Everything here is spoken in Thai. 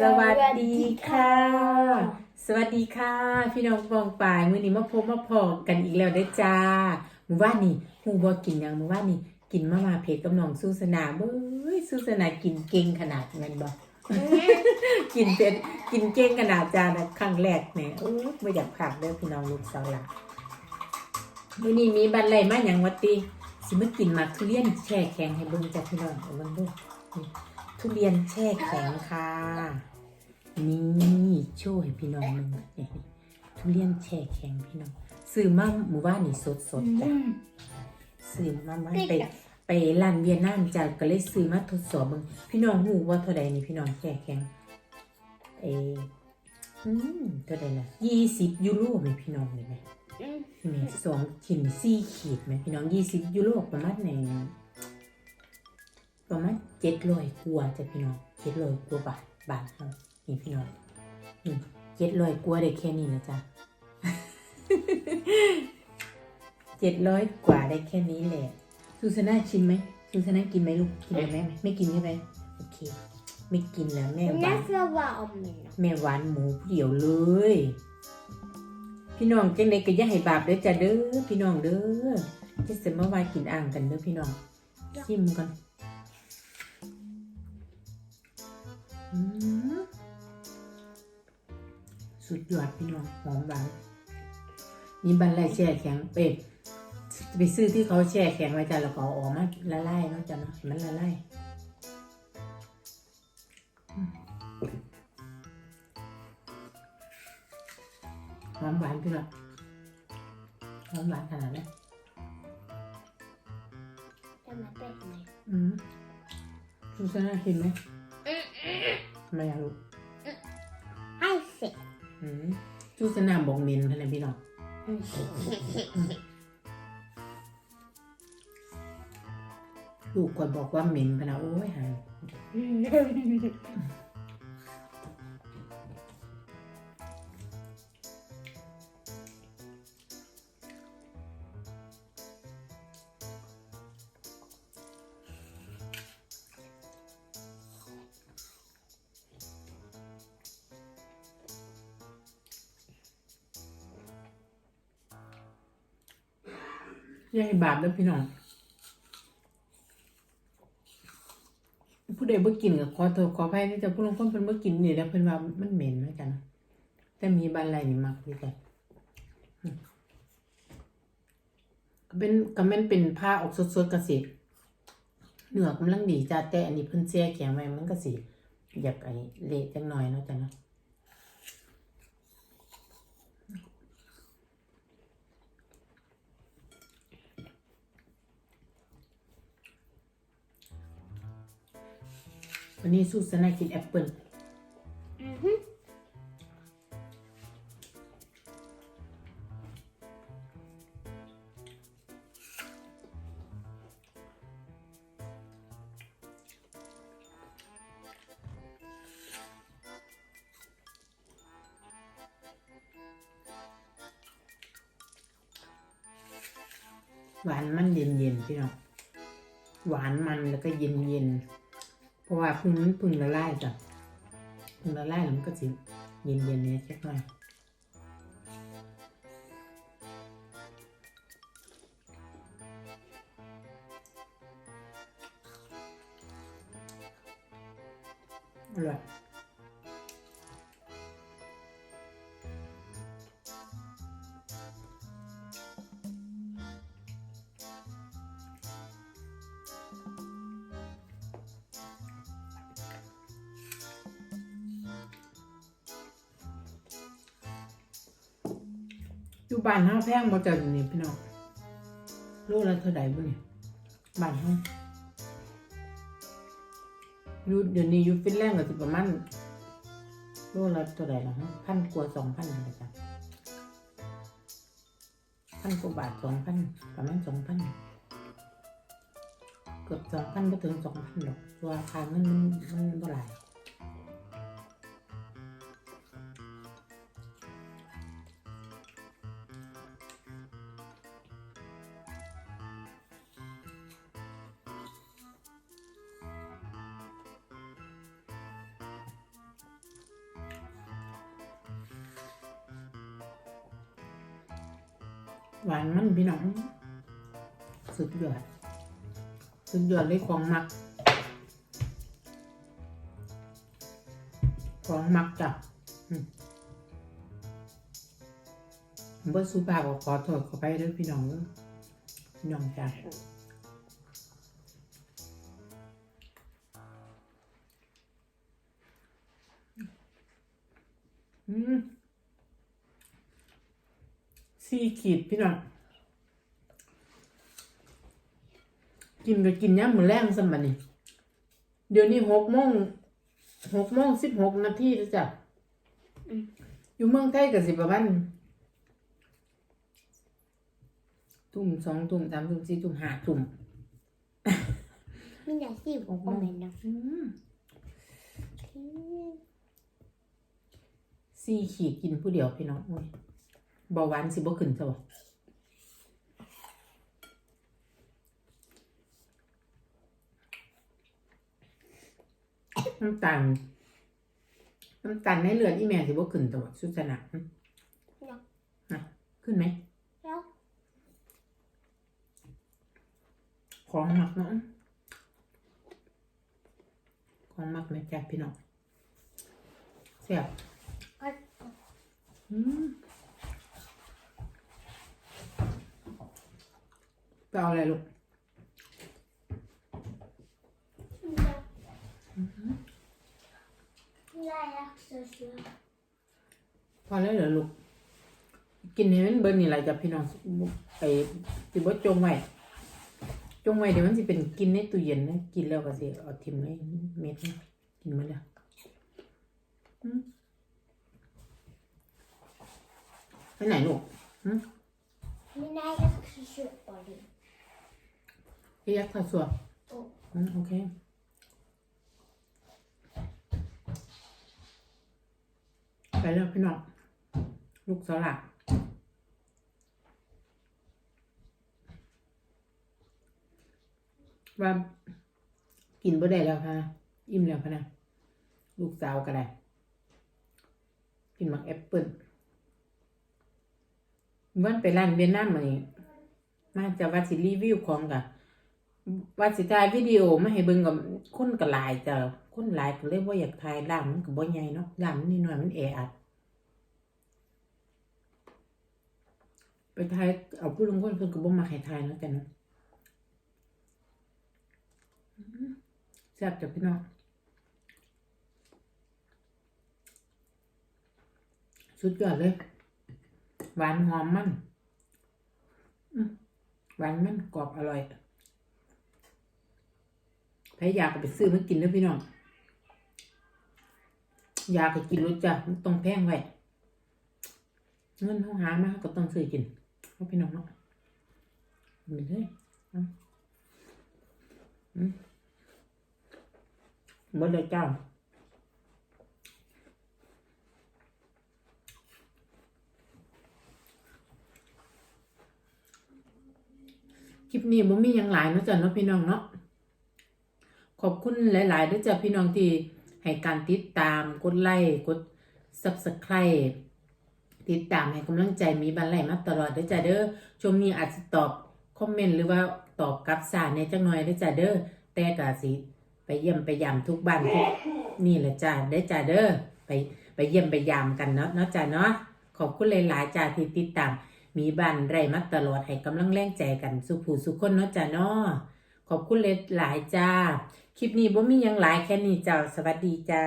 สวัสดีค่ะ สวัสดีค่ะ พี่น้องฟองปายมื้อนี้มาพบมาพอกันอีกแล้วเด้อจ้ามื้อวานนี้ฮู้บ่กินหยังมื้อวานนี้กินมาม่าเผ็ดกับน้องสุสนาเบ้ยสุสนากินเก่งขนาดนั้นบ่กินเผ็ดกินเก่งขนาดจานะครั้งแรกเนี่ยโอ้ยบ่อยากผักเด้อพี่น้องลูกสาวหล่ะมื้อนี้มีบันไลมาหยังวะติสิมากินหมักทุเรียนแช่แข็งให้เบิ่งจ้ะพี่น้องเอาเบิ่งดูนี่ทุเรียนแช่แข็งค่ะ นี่โชว์ให้พี่น้องมึงนี่ทุเรียนแช่แข็งพี่น้องซื้อมาหมู่บ้านนี่สดสดๆจ้ะซื้อมาบ้านไปไปร้านเวียดนามจ้ะก็เลยซื้อมาทดสอบมึงพี่น้องหูว่าเท่าใดนี่พี่น้องแช่แข็งเอออืมเท่าใดล่ะยี่สิบยูโรไหมพี่น้องเลยไหมนี่สองชิ้นสี่ขีดไหมพี่น้องยี่สิบยูโรประมาณไหนประมาณเจ็ดร้อยกว่าจ้ะพี่น้องเจ็ดร้อยกว่าบาทบาทเนาะ นี่พี่น้องนี่เจ็ดร้อยกว่าได้แค่นี้นะจ๊ะเจ็ดร้อยกว่าได้แค่นี้แหละซูซาน่าชิมไหมซูซาน่ากินไหมลูกกินไหมแม่ไม่กินใช่ไหมโอเค ไม่กินแล้วแม่หวาน Nästa var om nu. แม่หวานหมูผู้เดียวเลย พี่น้องจังไดก็อย่าให้บาปเด้อจ้ะเด้อพี่น้องเด้อจะเสมาวายกินอ่างกันเด้อพี่น้องชิมก่อน สุดยอดพี่น้องหอมหวานมีบันไลแช่แข็งเป็ดไปซื้อที่เขาแช่แข็งไว้จ้ะแล้วก็เอาออกมาละลายเนาะจ้ะเนาะให้มันละลายหอมหวานพี่น้องหอมหวานขนาดนี้ Den är bättre. อืมซูซาน่ากินไหมไม่อยากรู้ ซูซาน่าบงมินเท่านั้นพี่น้องลูกก็บอกว่าเหม็นพะนะโอ้ยหาย ย่าให้บาปเด้อพี่น้องผู้ใดบ่กินก็ขอโทษขออภัยที่จะผู้ลางคนเพิ่นบ่กินนี่แล้วเพิ่นว่ามันเหม็นเหมือนกัน แต่มีบานไหลนี่มักคือกันก็เป็นก็แม่นเป็นผ้าออกสดๆก็สิเนื้อกำลังดีจ้าแต่อันนี้เพิ่นแช่แข็งไว้มันก็สิอยากไอ้เละจังหน่อยเนาะจ้ะเนาะ วันนี้สู้สนากินแอปเปิล Mhm. หวานมันเย็นเย็นๆพี่น้องหวานมันแล้วก็เย็นเย็นๆเพ ราะว่าพึ่งมันพึ่งละลายจ้ะพึ่งละลายแล้วมันก็สิเย็นเย็นๆเนี่ยสักหน่อยอร่อย อยู่บ้านห้าแพงบ่จันี่พี่น้องโลละเท่าใดบ่เนี่ยบ้านห้าอยู่เดี๋ยวนี้อยู่ฟินแลนด์ก็สิประมาณโลละเท่าใดล่ะฮะพันกว่าสองพันอะไรจ้ะพันกว่าบาทสองพันประมาณสองพันเกือบสองพันไม่ถึงสองพันหรอกเพราะว่าค่าเงินมันมันบ่หลายห หวานมันพี่น้อง สุดยอด สุดยอดเลยของมัก ของมักจ้ะอืมผมว่าสุภาพขอโทษขอไปเด้วยพี่น้องด้อพี่น้องจ้ะอืม สี่ขีดพี่น้องกินก็กินย่ำมือแรงสมัยนี้เดี๋ยวนี้หกโมงหกโมงสิบหกนาทีแล้วจ้ะอืมอยู่เมืองไทยก็สิประมาณทุ่มสองทุ่มสามทุ่มสี่ทุ่มห้าทุ่มมีแต่สิบคอมเมนต์นะอืมสี่ขีดกินผู้เดียวพี่น้องโอ้ย เบาหวานสิบ่ขึ้นซะบ่น้ำตาลน้ำตาลในเลือดอีแม่สิบ่ขึ้นตัวสุดสนะหึนะขึ้นไหมแล้วของหมักเนาะของหมักแม่จ้าพี่น้องเสียบก็อืม ไปเอาอะไรลูกได้แล้วสวยพอแล้วเหรอลูก กินให้มันเบิ่นนี่แหละจ้ะพี่น้องไปสิบ่จงไว้จงไว้เดี๋ยวมันสิเป็นกินในตู้เย็นนะกินแล้วก็สิเอาทิ้งไว้เม็ดนะกินมาแล้วอืมไปไหนลูกๆมีได้แล้วสวยๆพอดี ไปยักษ์ข้าวสัวโอ้อืมโอเคไปแล้วพี่น้อง ลูกสลัดว่ากินบ่ได้แล้วค่ะ อิ่มแล้วพะนะ ลูกสาวก็ได้ กินหมักแอปเปิ้ลวันไปร้านเวียดนามมานี่มาจะว่าสิรีวิวของกะ ว่าสิถ่ายวิดีโอมาให้เบิ่งกับคนก็หลายจ้ะคนหลายก็เลยบ่อยากถ่ายร้านมันก็บ่ใหญ่เนาะร้านมันนิดหน่อยมันแออัดไปถ่ายเอาผู้ลงคนเพิ่นก็บ่มักให้ถ่ายเนาะจ้ะเนาะแซ่บจ้ะพี่น้องสุดยอดเลย หวานหอมมันหวานมันกรอบอร่อย ใครอยากก็ไปซื้อมากินเด้อพี่น้องอยาก็กินรสจ้ะมันต้องแพงไว้เงินเขาหามาก็ต้องซื้อกินเอาพี่น้องเนาะมีเลยเอาอืมเบิดเจ้าคลิปนี้บ่มียังหลายนะจ้ะเนาะพี่น้องเนาะ ขอบคุณหลาย ๆด้วยจ้ะพี่น้องที่ให้การติดตามกดไลค์กด subscribe ติดตามให้กำลังใจมีบันไลมาตลอดด้วยจ้ะเด้อช่วงนี้อาจจะตอบคอมเมนต์หรือว่าตอบกลับสารในจังหน่อยด้วยจ้ะเด้อแต่ก็สิไปเยี่ยมไปยามทุกบ้านทุกนี่แหละจ้ะเด้จ้ะเด้อไปไปเยี่ยมไปยามกันเนาะเนาะจ้ะเนาะขอบคุณหลายๆจ้ะที่ติดตาม มีบ้านไรมาตลอดให้กำลังแรงใจกันสุขผู้สุขคนเนาะจ้ะเนาะขอบคุณหลายๆจ้า คลิปนี้บ่มียังหลายแค่นี้จ้าสวัสดีจ้า